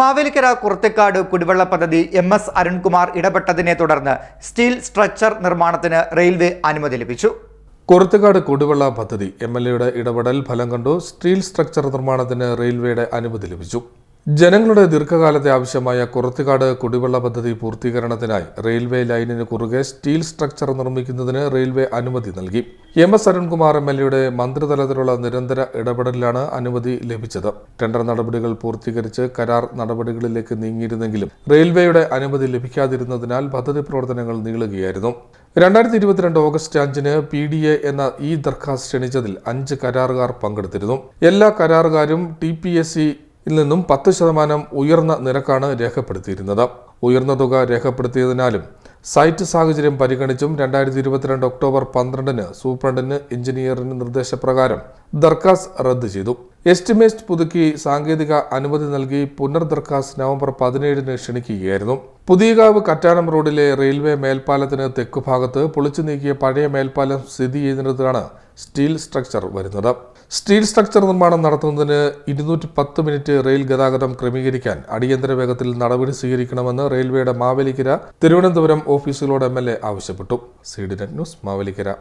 മാവേലിക്കര കുറത്തേക്കാട് കുടിവെള്ള പദ്ധതി M S Arunkumar ഇടപെട്ടതിനെ തുടർന്ന് സ്റ്റീൽ സ്ട്രക്ചർ നിർമ്മാണത്തിന് റെയിൽവേ അനുമതി ലഭിച്ചു. കുറത്തേക്കാട് കുടിവെള്ള പദ്ധതി എം എൽ ഇടപെടൽ ഫലം കണ്ടു. സ്റ്റീൽ സ്ട്രക്ചർ നിർമ്മാണത്തിന് റെയിൽവേയുടെ അനുമതി ലഭിച്ചു. ജനങ്ങളുടെ ദീർഘകാലത്തെ ആവശ്യമായ കുറത്തുകാട് കുടിവെള്ള പദ്ധതി പൂർത്തീകരണത്തിനായി റെയിൽവേ ലൈനിന് കുറുകെ സ്റ്റീൽ സ്ട്രക്ചർ നിർമ്മിക്കുന്നതിന് റെയിൽവേ അനുമതി നൽകി. M S Arunkumar M L എയുടെ മന്ത്രിതലത്തിലുള്ള നിരന്തര ഇടപെടലിലാണ് അനുമതി ലഭിച്ചത്. ടെൻഡർ നടപടികൾ പൂർത്തീകരിച്ച് കരാർ നടപടികളിലേക്ക് നീങ്ങിയിരുന്നെങ്കിലും റെയിൽവേയുടെ അനുമതി ലഭിക്കാതിരുന്നതിനാൽ പദ്ധതി പ്രവർത്തനങ്ങൾ നീളുകയായിരുന്നു. രണ്ടായിരത്തി ഇരുപത്തിരണ്ട് ഓഗസ്റ്റ് അഞ്ചിന് പി ഡി എ എന്ന ഈ ദർഖാസ് ക്ഷണിച്ചതിൽ അഞ്ച് കരാറുകാർ പങ്കെടുത്തിരുന്നു. എല്ലാ കരാറുകാരും ടി പി എസ് സി യിൽ നിന്നും പത്ത് ശതമാനം ഉയർന്ന നിരക്കാണ് രേഖപ്പെടുത്തിയിരുന്നത്. ഉയർന്ന തുക രേഖപ്പെടുത്തിയതിനാലും സൈറ്റ് സാഹചര്യം പരിഗണിച്ചും രണ്ടായിരത്തി ഇരുപത്തിരണ്ട് ഒക്ടോബർ പന്ത്രണ്ടിന് സൂപ്രണ്ടിന് എഞ്ചിനീയറിന് നിർദ്ദേശപ്രകാരം ദർഖാസ് റദ്ദ് ചെയ്തു. എസ്റ്റിമേറ്റ് പുതുക്കി സാങ്കേതിക അനുമതി നൽകി പുനർ ദർഖാസ് നവംബർ പതിനേഴിന് ക്ഷണിക്കുകയായിരുന്നു. പുതിയകാവ് കറ്റാനം റോഡിലെ റെയിൽവേ മേൽപ്പാലത്തിന് തെക്കുഭാഗത്ത് പൊളിച്ചു നീക്കിയ പഴയ മേൽപ്പാലം സ്ഥിതി ചെയ്യുന്നിടത്താണ് സ്റ്റീൽ സ്ട്രക്ചർ വരുന്നത്. സ്റ്റീൽ സ്ട്രക്ചർ നിർമ്മാണം നടത്തുന്നതിന് ഇരുന്നൂറ്റി പത്ത് മിനിറ്റ് റെയിൽ ഗതാഗതം ക്രമീകരിക്കാൻ അടിയന്തര വേഗത്തിൽ നടപടി സ്വീകരിക്കണമെന്ന് റെയിൽവേയുടെ മാവേലിക്കര തിരുവനന്തപുരം ഓഫീസുകളോട് എം എൽ എ ആവശ്യപ്പെട്ടു. C D news Mavelikkara.